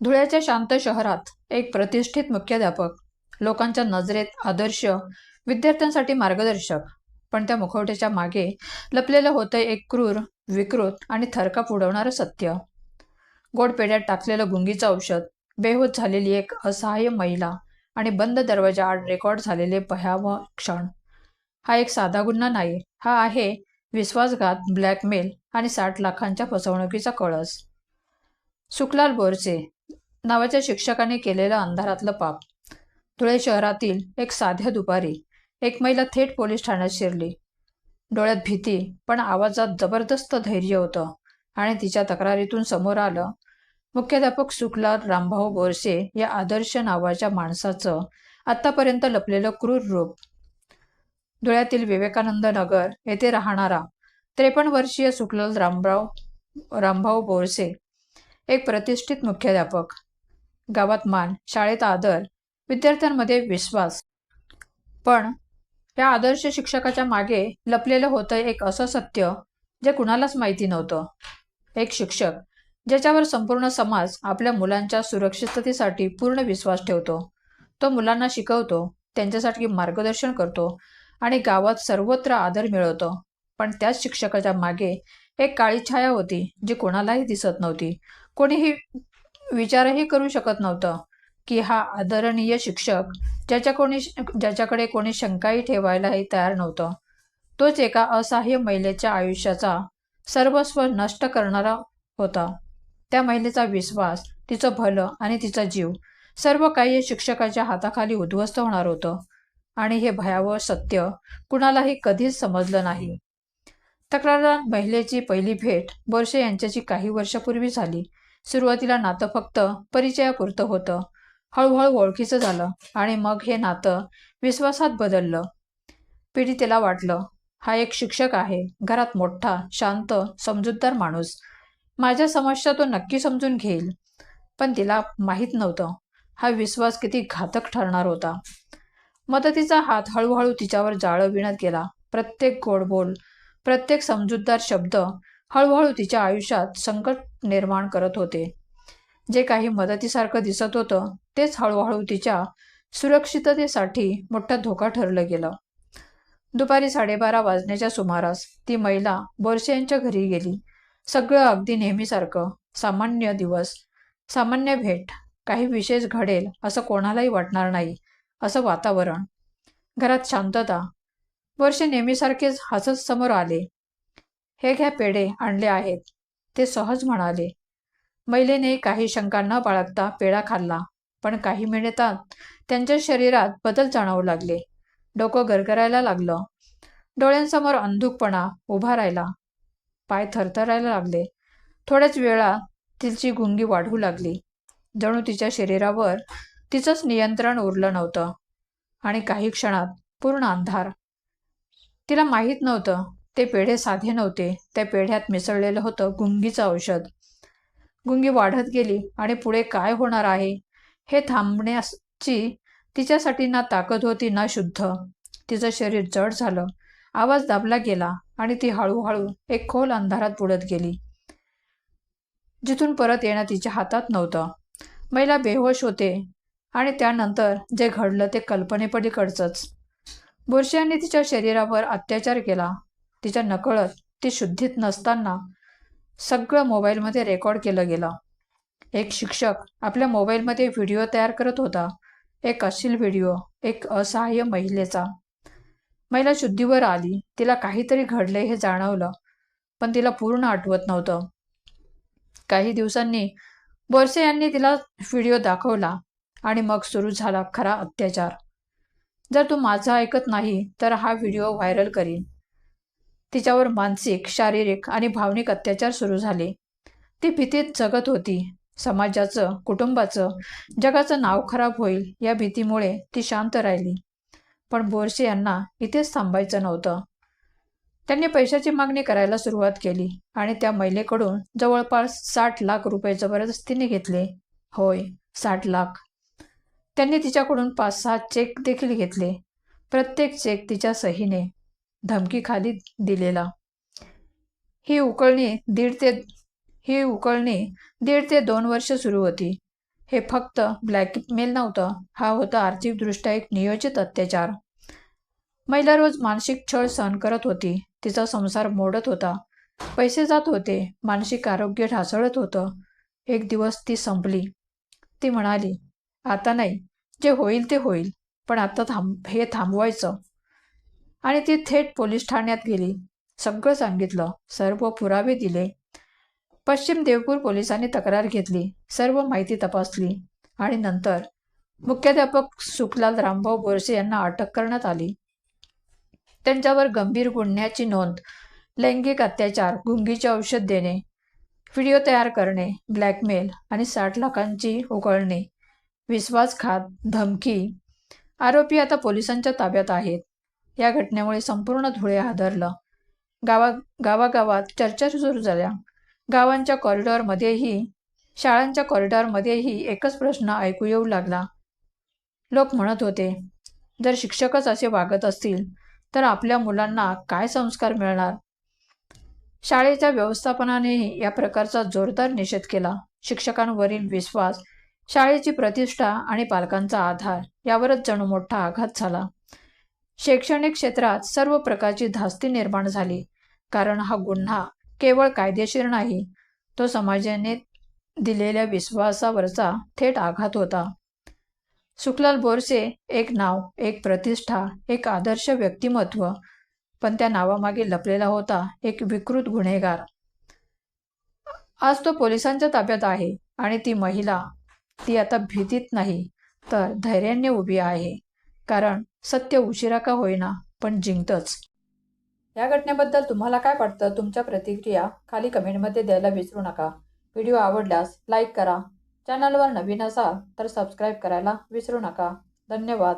धुळ्याच्या शांत शहरात एक प्रतिष्ठित मुख्याध्यापक लोकांच्या नजरेत आदर्श विद्यार्थ्यांसाठी मार्गदर्शक. पण त्या मुखवट्याच्या मागे लपलेलं होतं एक क्रूर विकृत आणि थरकाप उडवणारं सत्य. गोडपेड्यात टाकलेलं गुंगीचं औषध बेहोत झालेली एक असहाय्य महिला आणि बंद दरवाजा आड रेकॉर्ड झालेले भयावह क्षण. हा एक साधा गुन्हा नाही हा आहे विश्वासघात ब्लॅकमेल आणि साठ लाखांच्या फसवणुकीचा कळस. सुखलाल बोरसे नावाच्या शिक्षकाने केलेलं अंधारातलं पाप. धुळे शहरातील एक साध्या दुपारी एक महिला थेट पोलीस ठाण्यात शिरली. डोळ्यात भीती पण आवाजात जबरदस्त धैर्य होतं आणि तिच्या तक्रारीतून समोर आलं मुख्याध्यापक शुक्लाल रामभाऊ बोरसे या आदर्श नावाच्या माणसाचं आत्तापर्यंत लपलेलं क्रूर रूप. धुळ्यातील विवेकानंद नगर येथे राहणारा त्रेपन्न वर्षीय शुक्लाल रामराव रामभाऊ बोरसे एक प्रतिष्ठित मुख्याध्यापक. गावात मान शाळेत आदर विद्यार्थ्यांमध्ये विश्वास. पण या आदर्श शिक्षकाच्या मागे लपलेलं होतं एक असं सत्य जे कुणालाच माहिती नव्हतं. एक शिक्षक ज्याच्यावर संपूर्ण समाज आपल्या मुलांच्या सुरक्षिततेसाठी पूर्ण विश्वास ठेवतो. तो मुलांना शिकवतो त्यांच्यासाठी मार्गदर्शन करतो आणि गावात सर्वत्र आदर मिळवतो. पण त्याच शिक्षकाच्या मागे एक काळी छाया होती जी कोणालाही दिसत नव्हती. कोणीही विचारही करू शकत नव्हतं की हा आदरणीय शिक्षक ज्याच्या कोणी ज्याच्याकडे कोणी शंकाही ठेवायलाही तयार नव्हतं. तोच एका असहाय्य महिलेच्या आयुष्याचा सर्वस्व नष्ट करणारा होता. त्या महिलेचा विश्वास तिचं भलं आणि तिचा जीव सर्व काही शिक्षकाच्या हाताखाली उद्ध्वस्त होणार होतं. आणि हे भयावह सत्य कुणालाही कधीच समजलं नाही. तक्रारदार महिलेची पहिली भेट बोरसे यांच्याची काही वर्षापूर्वी झाली. सुरुवातीला नातं फक्त परिचयापुरतं होतं. हळूहळू ओळखीचं झालं आणि मग हे नातं विश्वासात बदललं. पीडितेला वाटलं हा एक शिक्षक आहे घरात मोठा शांत समजूतदार माणूस. माझ्या समस्या तो नक्की समजून घेईल. पण तिला माहीत नव्हतं हा विश्वास किती घातक ठरणार होता. मदतीचा हात हळूहळू तिच्यावर जाळं विणत गेला. प्रत्येक गोडबोल प्रत्येक समजूतदार शब्द हळूहळू तिच्या आयुष्यात संकट निर्माण करत होते. जे काही मदतीसारखं दिसत होतं तेच हळूहळू तिच्या सुरक्षिततेसाठी मोठा धोका ठरलं गेलं. दुपारी साडेबारा वाजण्याच्या सुमारास ती महिला बोरसे यांच्या घरी गेली. सगळं अगदी नेहमीसारखं सामान्य दिवस सामान्य भेट काही विशेष घडेल असं कोणालाही वाटणार नाही असं वातावरण. घरात शांतता. वर्षे नेहमीसारखेच हसत समोर आले. हे घ्या पेढे आणले आहेत. ते सहज म्हणाले महिलेने काही शंका न बाळगता पेढा खाल्ला पण काही मिनिटात त्यांच्या शरीरात बदल जाणवू लागले. डोकं गरगरायला लागलं. डोळ्यांसमोर अंधुकपणा उभा राहिला. पाय थरथरायला लागले. थोड्याच वेळा तिची गुंगी वाढू लागली. जणू तिच्या शरीरावर तिचंच नियंत्रण उरलं नव्हतं. आणि काही क्षणात पूर्ण अंधार. तिला माहीत नव्हतं ते पेढे साधे नव्हते. त्या पेढ्यात मिसळलेलं होतं गुंगीचं औषध. गुंगी वाढत गेली आणि पुढे काय होणार आहे? हे थांबण्याची तिच्यासाठी ना ताकद होती ना शुद्ध. तिचं शरीर जड झालं. आवाज दाबला गेला आणि ती हळूहळू एक खोल अंधारात बुडत गेली. जिथून परत येणं तिच्या हातात नव्हतं. महिला बेहोश होते आणि त्यानंतर जे घडलं ते कल्पनेपलीकडचंच. बुरशांनी तिच्या शरीरावर अत्याचार केला. तिच्या नकळत ती शुद्धीत नसताना सगळं मोबाईलमध्ये रेकॉर्ड केलं गेलं. एक शिक्षक आपल्या मोबाईलमध्ये व्हिडिओ तयार करत होता. एक अश्लील व्हिडिओ एक असहाय्य महिलेचा. महिला शुद्धीवर आली. तिला काहीतरी घडले हे जाणवलं पण तिला पूर्ण आठवत नव्हतं. काही दिवसांनी बोरसे यांनी तिला व्हिडिओ दाखवला आणि मग सुरू झाला खरा अत्याचार. जर तू माझं ऐकत नाही तर हा व्हिडिओ व्हायरल करीन. तिच्यावर मानसिक शारीरिक आणि भावनिक अत्याचार सुरू झाले. ती भीतीत जगत होती. समाजाचं कुटुंबाचं जगाचं नाव खराब होईल या भीतीमुळे ती शांत राहिली. पण बोरसे यांना इथेच थांबायचं नव्हतं. त्यांनी पैशाची मागणी करायला सुरुवात केली आणि त्या महिलेकडून जवळपास साठ लाख रुपये जबरदस्तीने घेतले. होय साठ लाख. त्यांनी तिच्याकडून पाच सहा चेक देखील घेतले. प्रत्येक चेक तिच्या सहीने. धमकीखाली दिलेला. ही उकळणी दीड ते ही उकळणी दीड ते दोन वर्ष सुरू होती. हे फक्त ब्लॅकमेल नव्हतं. हा होता आर्थिकदृष्ट्या एक नियोजित अत्याचार. महिला रोज मानसिक छळ सहन करत होती. तिचा संसार मोडत होता. पैसे जात होते. मानसिक आरोग्य ढासळत होतं. एक दिवस ती संपली. ती म्हणाली आता नाही. जे होईल ते होईल. पण आता थांब हे थांबवायचं. आणि ती थेट पोलीस ठाण्यात गेली. सगळं सांगितलं. सर्व पुरावे दिले. पश्चिम देवपूर पोलिसांनी तक्रार घेतली. सर्व माहिती तपासली. आणि नंतर मुख्याध्यापक सुखलाल रामभाऊ बोरसे यांना अटक करण्यात आली. त्यांच्यावर गंभीर गुन्ह्याची नोंद लैंगिक अत्याचार गुंगीचे औषध देणे व्हिडिओ तयार करणे ब्लॅकमेल आणि साठ लाखांची उकळणे विश्वासघात धमकी आरोपी आता पोलिसांच्या ताब्यात आहेत. या घटनेमुळे संपूर्ण धुळे हादरलं. गावा गावागावात चर्चा सुरू झाल्या. गावांच्या कॉरिडॉरमध्येही शाळांच्या कॉरिडॉरमध्येही एकच प्रश्न ऐकू येऊ लागला. लोक म्हणत होते जर शिक्षकच असे वागत असतील तर आपल्या मुलांना काय संस्कार मिळणार? शाळेच्या व्यवस्थापनानेही या प्रकारचा जोरदार निषेध केला. शिक्षकांवरील विश्वास शाळेची प्रतिष्ठा आणि पालकांचा आधार यावरच जणू मोठा आघात झाला. शैक्षणिक क्षेत्रात सर्व प्रकारची धास्ती निर्माण झाली. कारण हा गुन्हा केवळ कायदेशीर नाही तो समाजाने दिलेल्या विश्वासावरचा थेट आघात होता. सुखलाल बोरसे एक नाव एक प्रतिष्ठा एक आदर्श व्यक्तिमत्व पण त्या नावामागे लपलेला होता एक विकृत गुन्हेगार. आज तो पोलिसांच्या ताब्यात आहे आणि ती महिला ती आता भीतीत नाही तर धैर्याने उभी आहे. कारण सत्य उशिरा का होईना पण जिंकतच. या घटनेबद्दल तुम्हाला काय वाटतं? तुमच्या प्रतिक्रिया खाली कमेंटमध्ये द्यायला विसरू नका. व्हिडिओ आवडल्यास लाईक करा. चॅनलवर नवीन असाल तर सबस्क्राईब करायला विसरू नका. धन्यवाद.